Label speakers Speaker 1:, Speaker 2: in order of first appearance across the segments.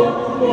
Speaker 1: Боже,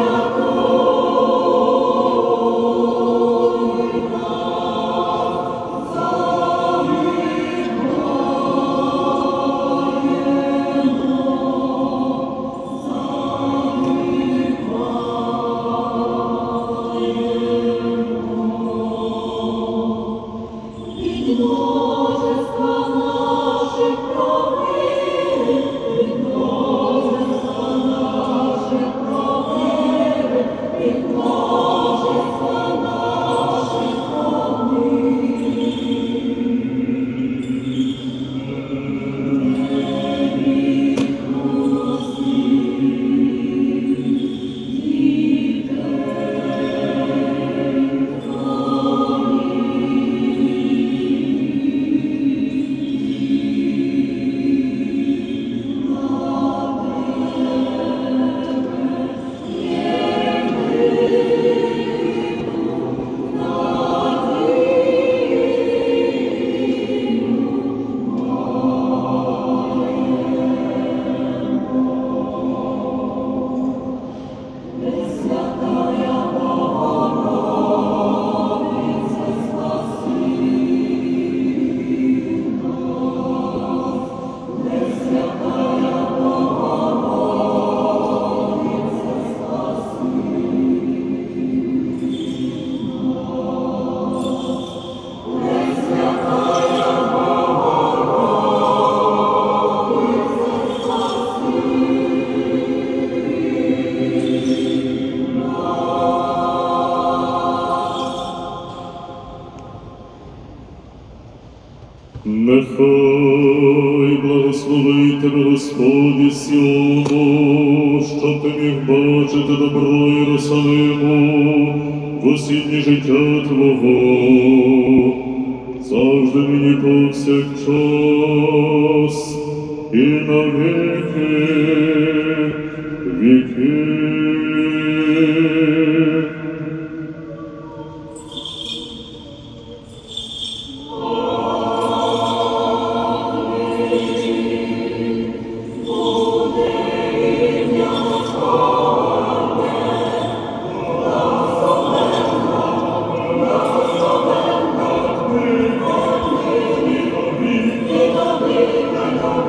Speaker 1: Нехай благословить тебе Господь Сіону, щоб ти міг бачити добро Єрусалиму в осіннє життя Твого. Завжди мені повсякчас і на віки віки.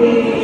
Speaker 1: Oh